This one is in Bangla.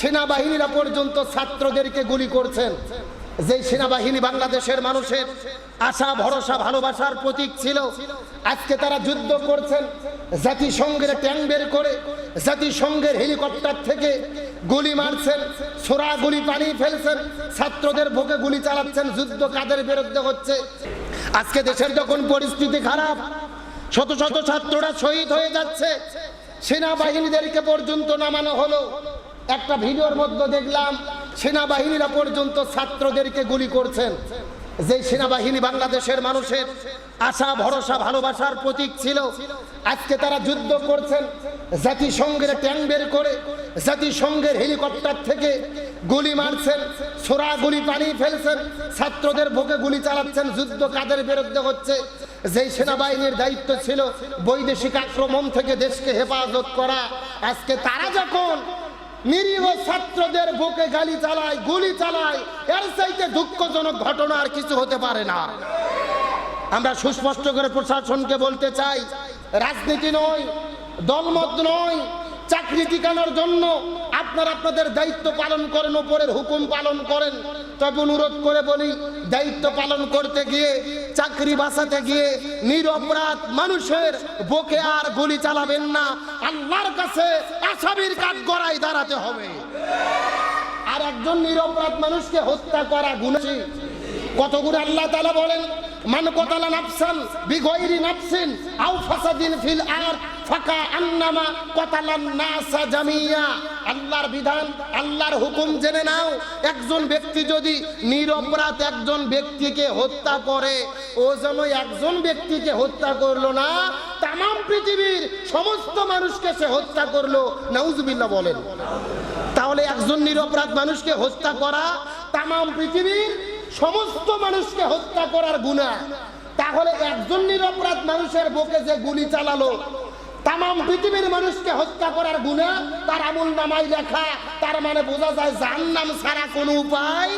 সেনাবাহিনীরা পর্যন্ত ছাত্রদেরকে গুলি করছেন। যে সেনাবাহিনী বাংলাদেশের মানুষের আশা, ভরসা, ভালোবাসার প্রতীক ছিল, আজকে তারা যুদ্ধ করছেন। জাতিসংঘের ট্যাঙ্ক বের করে জাতিসংঘের হেলিকপ্টার থেকে গুলি মারছেন, ছোড়া গুলি পানি ফেলছেন, ছাত্রদের বুকে গুলি চালাচ্ছেন, যুদ্ধ কাদের বিরুদ্ধে হচ্ছে? আজকে দেশের যখন পরিস্থিতি খারাপ, শত শত ছাত্ররা শহীদ হয়ে যাচ্ছে, সেনাবাহিনীদেরকে পর্যন্ত নামানো হলো। একটা ভিডিওর মধ্যে দেখলাম সেনাবাহিনীরা পর্যন্ত ছাত্রদেরকে গুলি করছেন। যে সেনাবাহিনী বাংলাদেশের মানুষের আশা, ভরসা, ভালোবাসার প্রতীক ছিল, আজকে তারা যুদ্ধ করছেন। জাতিসংঘের ট্যাঙ্ক বের করে জাতিসংঘের হেলিকপ্টার থেকে গুলি মারছেন ছোড়া গুলি পানি ফেলছেন, ছাত্রদের বুকে গুলি চালাচ্ছেন, যুদ্ধ কাদের বিরুদ্ধে হচ্ছে? যেই সেনাবাহিনীর দায়িত্ব ছিল বৈদেশিক আক্রমণ থেকে দেশকে হেফাজত করা। আজকে তারা যখন নিরীহ ছাত্রদের বুকে গালি চালায়, গুলি চালায়, এর চাইতে দুঃখজনক ঘটনা আর কিছু হতে পারে না। আমরা সুস্পষ্ট করে প্রশাসনকে বলতে চাই, রাজনীতি নয়, দলমত নয় চাকরি টিকানোর জন্য আপনারা আপনাদের দায়িত্ব পালন করেন ওপরের হুকুম পালন করেন। তবে অনুরোধ করে বলি, দায়িত্ব পালন করতে গিয়ে, চাকরি বাঁচাতে গিয়ে নিরপরাধ মানুষের বুকে আর গুলি চালাবেন না। আল্লাহর কাছে আসামির কাঠ গড়াই দাঁড়াতে হবে। আর একজন নিরপরাধ মানুষকে হত্যা করা গুণী কতগুলো আল্লাহ তালা বলেন মান কতালা নাফসান বিগয়রি নাফসিন আও ফাসাদিন ফিল আর ফাকা আন্নামা কতালান নাসা জামিয়া। আল্লাহর বিধান, আল্লাহর হুকুম জেনে নাও, একজন ব্যক্তি যদি নিরপরাধ একজন ব্যক্তিকে হত্যা করে, ও যেন একজন ব্যক্তিকে হত্যা করল না তাম পৃথিবীর সমস্ত মানুষকে সে হত্যা করল, নাউজুবিল্লাহ বলেন। তাহলে একজন নিরপরাধ মানুষকে হত্যা করা তাম পৃথিবীর সমস্ত মানুষকে হত্যা করার গুণা। তাহলে একজন নিরপরাধ মানুষের বুকে যে গুলি চালালো তাম পৃথিবীর মানুষকে হত্যা করার গুণা, তার আমুল নামাই লেখা, তার মানে বোঝা যায় জাহান্নাম ছাড়া কোনো উপায়